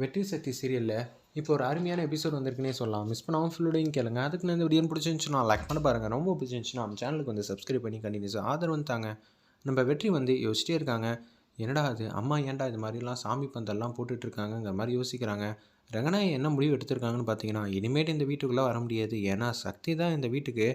வெற்றி சக்தி சீரியலில் இப்போ ஒரு அருமையான எபிசோட் வந்திருக்குன்னே சொல்லலாம். மிஸ் பண்ணாமல் ஃபுல்லோடையும் கேளுங்க. அதுக்கு நான் இந்த வீடியோ பிடிச்சிருந்துச்சுன்னா லைக் பண்ண பாருங்கள் ரொம்ப பிடிச்சிருந்துச்சுன்னா நம்ம சேனலுக்கு வந்து சப்ஸ்கிரைப் பண்ணி கண்டினியூஸ் ஆதரவு தாங்க. நம்ம வெற்றி வந்து யோசிச்சிட்டே இருக்காங்க. என்னடா அது அம்மா ஏன்டா இது மாதிரிலாம் சாமி பந்தல்லாம் போட்டுட்ருக்காங்கங்கிற மாதிரி யோசிக்கிறாங்க. ரங்கநாயகி என்ன முடிவு எடுத்திருக்காங்கன்னு பார்த்தீங்கன்னா இனிமேட்டு இந்த வீட்டுக்குள்ளே வர முடியாது. ஏன்னா சக்தி தான் இந்த வீட்டுக்கு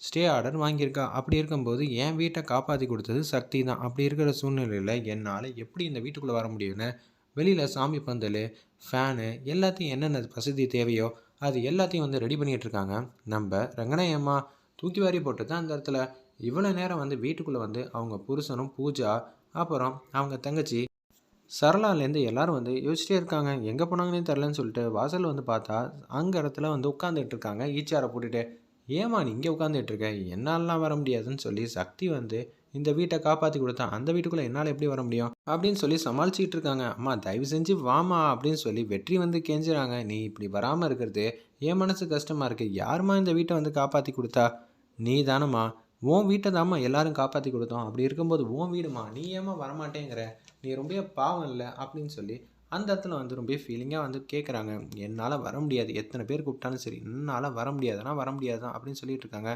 ஸ்டே ஆர்டர் வாங்கியிருக்கா. அப்படி இருக்கும்போது என் வீட்டை காப்பாற்றி கொடுத்தது சக்தி தான். அப்படி இருக்கிற சூழ்நிலையில் என்னால் எப்படி இந்த வீட்டுக்குள்ளே வர முடியும்னு வெளியில் சாமி பந்தல் ஃபேனு எல்லாத்தையும் என்னென்ன வசதி தேவையோ அது எல்லாத்தையும் வந்து ரெடி பண்ணிகிட்டு இருக்காங்க. நம்ம ரங்கனையம்மா தூக்கி வாரி போட்டு தான் அந்த இடத்துல இவ்வளோ நேரம் வந்து வீட்டுக்குள்ளே வந்து அவங்க புருஷனும் பூஜா அப்புறம் அவங்க தங்கச்சி சரளாலேருந்து எல்லாரும் வந்து யோசிச்சிட்டே இருக்காங்க. எங்கே போனாங்கன்னே தெரிலன்னு சொல்லிட்டு வாசல் வந்து பார்த்தா அங்கே இடத்துல வந்து உட்காந்துட்டு இருக்காங்க. ஈச்சாரை போட்டுட்டு ஏமா நீ இங்கே உட்காந்துட்டு இருக்க? என்னாலலாம் வர முடியாதுன்னு சொல்லி சக்தி வந்து இந்த வீட்டை காப்பாற்றி கொடுத்தா அந்த வீட்டுக்குள்ளே என்னால் எப்படி வர முடியும்? அப்படின்னு சொல்லி சமாளிச்சுக்கிட்டு இருக்காங்க. அம்மா தயவு செஞ்சு வாமா அப்படின்னு சொல்லி வெற்றி வந்து கெஞ்சுறாங்க. நீ இப்படி வராமல் இருக்கிறது என் மனசு கஷ்டமாக இருக்குது யாரும்மா இந்த வீட்டை வந்து காப்பாற்றி கொடுத்தா? நீ தானம்மா. உன் வீட்டை தாம்மா எல்லாரும் காப்பாற்றி கொடுத்தோம். அப்படி இருக்கும்போது உன் வீடுமா நீ ஏமா வரமாட்டேங்கிற? நீ ரொம்ப பாவம் இல்லை? அப்படின்னு சொல்லி அந்த இடத்துல வந்து ரொம்ப ஃபீலிங்காக வந்து கேட்குறாங்க என்னால் வர முடியாது. எத்தனை பேர் கூப்பிட்டாலும் சரி. என்னால் வர முடியாதுன்னா வர முடியாதான் அப்படின்னு சொல்லிட்டு இருக்காங்க.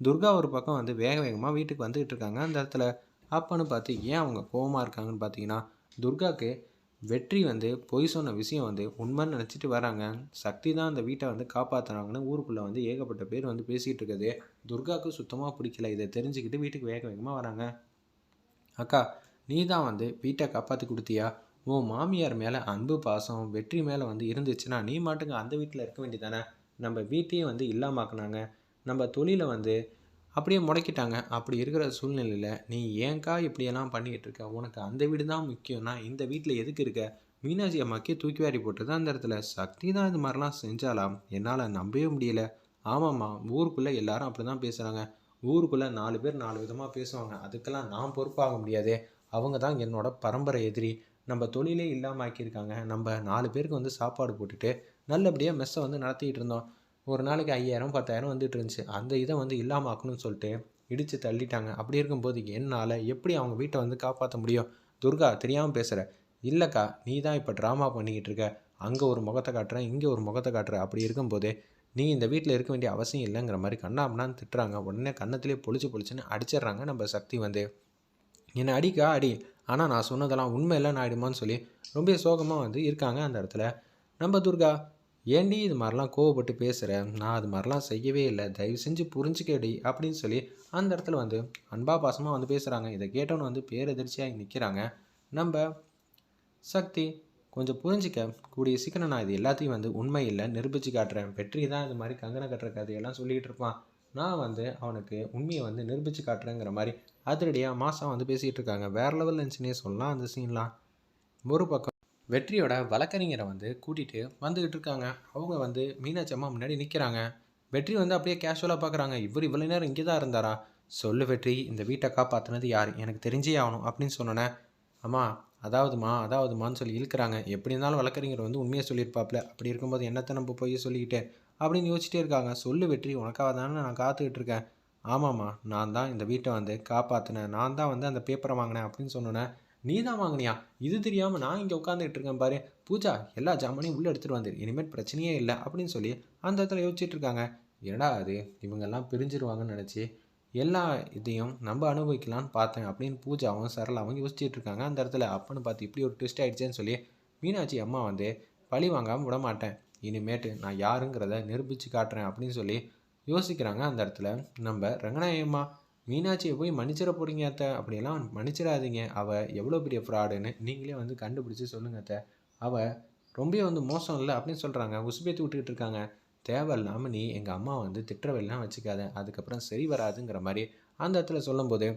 துர்கா ஒரு பக்கம் வந்து வேக வேகமாக வீட்டுக்கு வந்துகிட்டு இருக்காங்க. அந்த இடத்துல அப்பன்னு பார்த்து ஏன் அவங்க கோவமாக இருக்காங்கன்னு பார்த்தீங்கன்னா துர்காவுக்கு வெற்றி வந்து பொய் சொன்ன விஷயம் வந்து உண்மைன்னு நினச்சிட்டு வராங்க. சக்தி தான் அந்த வீட்டை வந்து காப்பாற்றுறாங்கன்னு ஊருக்குள்ளே வந்து ஏகப்பட்ட பேர் வந்து பேசிகிட்டு இருக்குது. துர்காவுக்கு சுத்தமாக பிடிக்கல. இதை தெரிஞ்சுக்கிட்டு வீட்டுக்கு வேக வேகமாக வராங்க. அக்கா நீ தான் வந்து வீட்டை காப்பாற்றி கொடுத்தியா? உன் மாமியார் மேலே அன்பு பாசம் வெற்றி மேலே வந்து இருந்துச்சுன்னா நீ மாட்டுங்க அந்த வீட்டில் இருக்க வேண்டியதானே? நம்ம வீட்டையே வந்து இல்லாமாக்குனாங்க நம்ம தொழிலை வந்து அப்படியே முடக்கிட்டாங்க. அப்படி இருக்கிற சூழ்நிலையில் நீ ஏன்க்கா இப்படியெல்லாம் பண்ணிக்கிட்டு இருக்க? உனக்கு அந்த வீடு தான் முக்கியம்னா இந்த வீட்டில் எதுக்கு இருக்க? மீனாட்சி அம்மாக்கே தூக்கி வாரி போட்டு தான் அந்த இடத்துல சக்தி தான் இது மாதிரிலாம் செஞ்சாலாம். என்னால் நம்பவே முடியல. ஆமாம்மா ஊருக்குள்ளே எல்லாரும் அப்படி தான் பேசுகிறாங்க ஊருக்குள்ளே நாலு பேர் நாலு விதமாக பேசுவாங்க. அதுக்கெல்லாம் நான் பொறுப்பாக முடியாதே. அவங்க தான் என்னோட பரம்பரை எதிரி. நம்ம தொழிலே இல்லாமல் ஆக்கியிருக்காங்க. நம்ம நாலு பேருக்கு வந்து சாப்பாடு போட்டுட்டு நல்லபடியாக மெஸ்ஸை வந்து நடத்திக்கிட்டு இருந்தோம். ஒரு நாளைக்கு ஐயாயிரம் பத்தாயிரம் வந்துட்டு இருந்துச்சு. அந்த இதை வந்து இல்லாமல் ஆக்கணும்னு சொல்லிட்டு இடித்து தள்ளிட்டாங்க. அப்படி இருக்கும்போது என்னால் எப்படி அவங்க வீட்டை வந்து காப்பாற்ற முடியும்? துர்கா தெரியாமல் பேசுகிற இல்லைக்கா நீ தான் இப்போ ட்ராமா பண்ணிக்கிட்டு இருக்க. அங்கே ஒரு முகத்தை காட்டுறேன் இங்கே ஒரு முகத்தை காட்டுற. அப்படி இருக்கும்போது நீ இந்த வீட்டில் இருக்க வேண்டிய அவசியம் இல்லைங்கிற மாதிரி கண்ணாமண்ணான்னு திட்டுறாங்க. உடனே கன்னத்திலே பொழிச்சு பொழிச்சுன்னு அடிச்சிடுறாங்க நம்ம சக்தி வந்து. என்னை அடிக்கா அடி. ஆனால் நான் சொன்னதெல்லாம் உண்மை நான் ஆயிடுமான்னு சொல்லி ரொம்ப சோகமாக வந்து இருக்காங்க அந்த இடத்துல. நம்ம துர்கா ஏண்டி இது மாதிரிலாம் கோவப்பட்டு பேசுகிற நான் அது மாதிரிலாம் செய்யவே இல்லை. தயவு செஞ்சு புரிஞ்சுக்கடி அப்படின்னு சொல்லி அந்த இடத்துல வந்து அன்பா பாசமாக வந்து பேசுகிறாங்க இதை கேட்டோன்னு வந்து பேரெதிர்ச்சியாக நிற்கிறாங்க நம்ம சக்தி கொஞ்சம் புரிஞ்சிக்க. கூடிய சீக்கிரம் நான் இது எல்லாத்தையும் வந்து உண்மை இல்லை நிரூபித்து காட்டுறேன். வெற்றி தான் இது மாதிரி கங்கனை கட்டுற கதையெல்லாம் சொல்லிகிட்டு இருப்பான். நான் வந்து அவனுக்கு உண்மையை வந்து நிரூபித்து காட்டுறேங்கிற மாதிரி அதிரடியாக மாதம் வந்து பேசிகிட்டு இருக்காங்க. வேறு லெவல் இருந்துச்சுன்னே சொல்லலாம் அந்த சீன்லாம் ஒரு பக்கம் வெற்றியோட வழக்கறிஞரை வந்து கூட்டிகிட்டு வந்துக்கிட்டு இருக்காங்க. அவங்க வந்து மீனாட்சி அம்மா முன்னாடி நிற்கிறாங்க வெற்றி வந்து அப்படியே கேஷுவலாக பார்க்குறாங்க இவர் இவ்வளோ நேரம் இங்கே தான் இருந்தாரா? சொல்லு வெற்றி இந்த வீட்டை காப்பாற்றினது யார்? எனக்கு தெரிஞ்சே ஆகணும் அப்படின்னு சொன்னோன்னே அம்மா அதாவதுமா அதாவதுமான்னு சொல்லி இழுக்கிறாங்க. எப்படி இருந்தாலும் வழக்கறிஞர் வந்து உண்மையை சொல்லியிருப்பாப்ல. அப்படி இருக்கும்போது என்னத்தை நம்ம போய் சொல்லிக்கிட்டு அப்படின்னு யோசிச்சிட்டே இருக்காங்க. சொல்லு வெற்றி உனக்காக தானே நான் காத்துக்கிட்டு இருக்கேன். ஆமாம்மா நான் தான் இந்த வீட்டை வந்து காப்பாற்றினேன் நான் தான் வந்து அந்த பேப்பரை வாங்கினேன் அப்படின்னு சொன்னோன்னே நீ தான் வாங்கினியா? இது தெரியாமல் நான் இங்கே உட்காந்துட்டு இருக்கேன் பாரு. பூஜா எல்லா ஜாமானையும் உள்ளே எடுத்துகிட்டு வந்துரு. இனிமேல் பிரச்சனையே இல்லை அப்படின்னு சொல்லி அந்த இடத்துல யோசிச்சுட்டு இருக்காங்க. என்னடா அது? இவங்கெல்லாம் பிரிஞ்சிருவாங்கன்னு நினச்சி எல்லா இதையும் நம்ம அனுபவிக்கலான்னு பார்த்தேன் அப்படின்னு பூஜாவும் சரளாவும் யோசிச்சுட்டு இருக்காங்க அந்த இடத்துல. அப்பன்னு பார்த்து இப்படி ஒரு ட்விஸ்ட் ஆகிடுச்சேன்னு சொல்லி மீனாட்சி அம்மா வந்து பழி வாங்காமல் விட மாட்டேன். இனிமேட்டு நான் யாருங்கிறத நிரூபித்து காட்டுறேன் அப்படின்னு சொல்லி யோசிக்கிறாங்க அந்த இடத்துல. நம்ம ரங்கநாயம்மா மீனாட்சியை போய் மன்னிச்சிட போகிறீங்க அத்தை. அப்படியெல்லாம் மன்னிச்சிடாதீங்க. அவள் எவ்வளோ பெரிய ஃப்ராடுன்னு நீங்களே வந்து கண்டுபிடிச்சி சொல்லுங்க அத்தை. அவள் ரொம்ப வந்து மோசம் இல்லை அப்படின்னு சொல்கிறாங்க உசுபேத்தி விட்டுக்கிட்டு இருக்காங்க. தேவையில்லாமல் நீ எங்கள் அம்மா வந்து திட்டுறவெல்லாம் வச்சுக்காத. அதுக்கப்புறம் சரி வராதுங்கிற மாதிரி அந்த இடத்துல சொல்லும்போது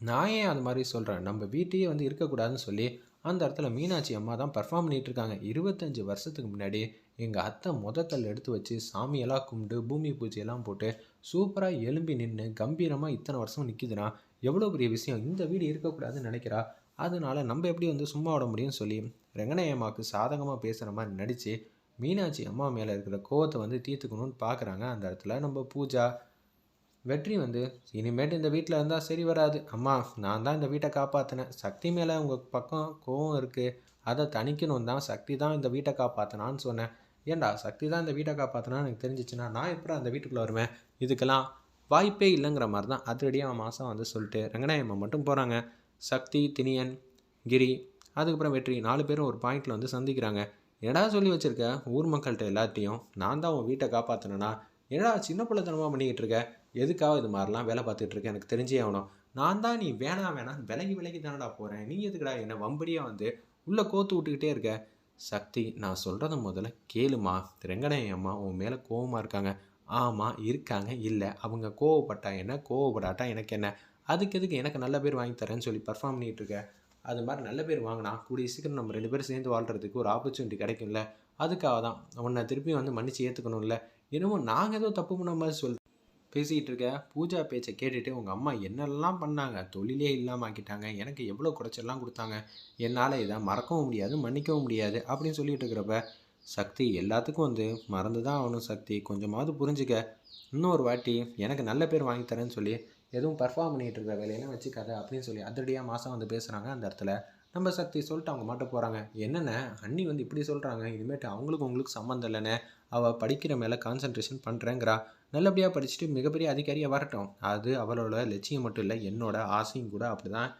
நான் ஏன் அது மாதிரி சொல்கிறேன் நம்ம வீட்டையே வந்து இருக்கக்கூடாதுன்னு சொல்லி அந்த இடத்துல மீனாட்சி அம்மா தான் பர்ஃபார்ம் பண்ணிகிட்டு இருக்காங்க. இருபத்தஞ்சி வருஷத்துக்கு முன்னாடி எங்கள் அத்தை முதக்கல் எடுத்து வச்சு சாமியெல்லாம் கும்பிட்டு பூமி பூஜையெல்லாம் போட்டு சூப்பராக எலும்பி நின்று கம்பீரமாக இத்தனை வருஷம் நிற்கிதுன்னா எவ்வளோ பெரிய விஷயம்? இந்த வீடு இருக்கக்கூடாதுன்னு நினைக்கிறா. அதனால நம்ம எப்படி வந்து சும்மா விட முடியும்னு சொல்லி ரெங்கனையம்மாவுக்கு சாதகமாக பேசுகிற மாதிரி நடித்து மீனாட்சி அம்மா மேலே இருக்கிற கோவத்தை வந்து தீர்த்துக்கணும்னு பார்க்குறாங்க அந்த இடத்துல நம்ம பூஜா. வெற்றி வந்து இனிமேட்டு இந்த வீட்டில் இருந்தால் சரி வராது. அம்மா நான் தான் இந்த வீட்டை காப்பாற்றினேன் சக்தி மேலே உங்கள் பக்கம் கோவம் இருக்குது அதை தணிக்கணும் தான் சக்தி தான் இந்த வீட்டை காப்பாற்றினான்னு சொன்னேன். ஏன்டா சக்தி தான் இந்த வீட்டை காப்பாற்றினான்னு எனக்கு தெரிஞ்சிச்சுன்னா நான் எப்படி அந்த வீட்டுக்குள்ளே வருவேன்? இதுக்கெல்லாம் வாய்ப்பே இல்லைங்கிற மாதிரி தான் அதிரடியாக மாதம் வந்து சொல்லிட்டு ரங்கநாயம்மா மட்டும் போகிறாங்க சக்தி தினியன் கிரி அதுக்கப்புறம் வெற்றி நாலு பேரும் ஒரு பாயிண்டில் வந்து சந்திக்கிறாங்க. என்னடா சொல்லி வச்சுருக்க? ஊர் மக்கள்கிட்ட எல்லாத்தையும் நான் தான் உன் வீட்டை காப்பாற்றினேன்னா என்னடா சின்ன பிள்ளைத்தனமாக பண்ணிக்கிட்டு இருக்க? எதுக்காக இது மாதிரிலாம் வேலை பார்த்துட்டு எனக்கு தெரிஞ்சே ஆகணும். நான் தான் நீ வேணாம் வேணாம் விலகி விலகி தானடா போகிறேன் நீ எதுக்குடா என்னை வம்படியாக வந்து உள்ளே கோத்து விட்டுக்கிட்டே இருக்க? சக்தி நான் சொல்கிறத முதல்ல கேளுமா? ரெங்கனைய அம்மா உன் மேலே கோவமாக இருக்காங்க. ஆமாம் இருக்காங்க. இல்லை அவங்க கோவப்பட்டா என்ன? கோவப்படாட்டா எனக்கு என்ன? அதுக்கு எதுக்கு எனக்கு நல்ல பேர் வாங்கி தரேன்னு சொல்லி பர்ஃபார்ம் பண்ணிகிட்டு அது மாதிரி நல்ல பேர் வாங்கினா கூடிய சீக்கிரம் நம்ம ரெண்டு பேரும் சேர்ந்து வாழ்கிறதுக்கு ஒரு ஆப்பர்ச்சுனிட்டி கிடைக்கும்ல. அதுக்காக தான் உன்னை திருப்பி வந்து மன்னிச்சு ஏற்றுக்கணும்ல என்னமோ நாங்கள் ஏதோ தப்பு பண்ண மாதிரி சொல் பேசிக்கிட்டு இருக்க? பூஜா பேச்சை கேட்டுட்டு உங்கள் அம்மா என்னெல்லாம் பண்ணாங்க? தொழிலே இல்லாமல் ஆக்கிட்டாங்க. எனக்கு எவ்வளோ குறைச்செல்லாம் கொடுத்தாங்க? என்னால் இதை மறக்கவும் முடியாது மன்னிக்கவும் முடியாது அப்படின்னு சொல்லிட்டு இருக்கிறப்ப சக்தி எல்லாத்துக்கும் வந்து மறந்து தான் ஆகணும் சக்தி. கொஞ்சமாவது புரிஞ்சுக்க. இன்னொரு வாட்டி எனக்கு நல்ல பேர் வாங்கி தரேன்னு சொல்லி எதுவும் பர்ஃபார்ம் பண்ணிகிட்டு இருக்க வேலையெல்லாம் வச்சுக்காத அப்படின்னு சொல்லி அதிரடியாக மாதம் வந்து பேசுகிறாங்க அந்த இடத்துல. நம்ம சக்தி சொல்லிட்டு அவங்க மாட்ட போகிறாங்க என்னென்ன அண்ணி வந்து இப்படி சொல்கிறாங்க இனிமேட்டு அவங்களுக்கு உங்களுக்கு சம்மந்தம் இல்லைண்ணே. அவள் படிக்கிற மேலே கான்சன்ட்ரேஷன் பண்ணுறேங்கிறா நல்லபடியாக படிச்சுட்டு மிகப்பெரிய அதிகாரியாக வரட்டும். அது அவளோட லட்சியம் மட்டும் இல்லை. என்னோட ஆசையும் கூட அப்படி தான்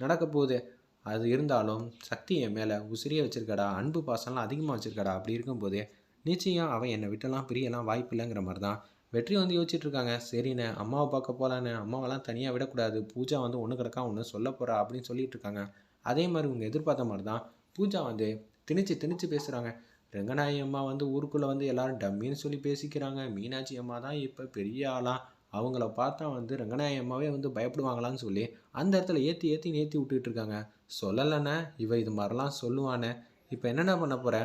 நடக்க போகுது. அது இருந்தாலும் சக்தி என் மேலே உசிரியை வச்சிருக்கடா அன்பு பாசம்லாம் அதிகமாக வச்சுருக்கடா அப்படி இருக்கும்போது நிச்சயம் அவன் என்னை விட்டெல்லாம் பிரியலாம் வாய்ப்பு இல்லைங்கிற மாதிரி தான் வெற்றி வந்து யோசிச்சுட்டு இருக்காங்க சரிண்ணே அம்மாவை பார்க்க போகலான்னு அம்மாவெல்லாம் தனியாக விடக்கூடாது பூஜா வந்து ஒன்று கிடக்கா ஒன்று சொல்ல போகிறா அப்படின்னு சொல்லிட்டு இருக்காங்க அதே மாதிரி இவங்க எதிர்பார்த்த மாதிரி தான் பூஜா வந்து திணிச்சு திணிச்சு பேசுகிறாங்க ரெங்கநாயகி அம்மா வந்து ஊருக்குள்ளே வந்து எல்லாரும் டம்மின்னு சொல்லி பேசிக்கிறாங்க. மீனாட்சி அம்மா தான் இப்போ பெரிய ஆளாக அவங்கள பார்த்தா வந்து ரங்கநாயகம்மாவே வந்து பயப்படுவாங்களான்னு சொல்லி அந்த இடத்துல ஏற்றி ஏற்றி ஏற்றி விட்டுட்டு இருக்காங்க சொல்லலைண்ணே இவ இது மாதிரிலாம் சொல்லுவானே. இப்போ என்னென்ன பண்ண போகிற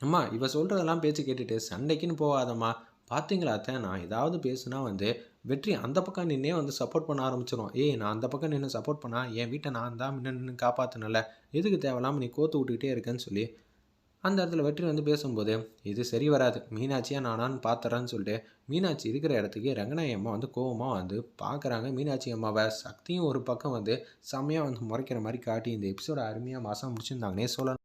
அம்மா இவ சொல்கிறதெல்லாம் பேச்சு கேட்டுட்டு சண்டைக்குன்னு போகாதம்மா பார்த்தீங்களா அத்தை? நான் ஏதாவது பேசுனா வந்து வெற்றி அந்த பக்கம் நின்னே வந்து சப்போர்ட் பண்ண ஆரம்பிச்சிடும் ஏய் நான் அந்த பக்கம் நின்று சப்போர்ட் பண்ணால் என் வீட்டை நான் தான் நின்று நின்று காப்பாற்றினல எதுக்கு தேவையில்லாமல் நீ கோத்து விட்டுக்கிட்டே இருக்கேன்னு சொல்லி அந்த இடத்துல வெற்றி வந்து பேசும்போது இது சரி வராது. மீனாட்சியாக நானான்னு பார்த்துறேன்னு சொல்லிட்டு மீனாட்சி இருக்கிற இடத்துக்கு ரங்கநாயகி அம்மா வந்து கோவமாக வந்து பார்க்குறாங்க மீனாட்சி அம்மாவை சக்தியும் ஒரு பக்கம் வந்து செம்மையாக வந்து முறைக்கிற மாதிரி காட்டி இந்த எபிசோட அருமையாக மாதம் முடிச்சிருந்தாங்கன்னே சொல்லணும்.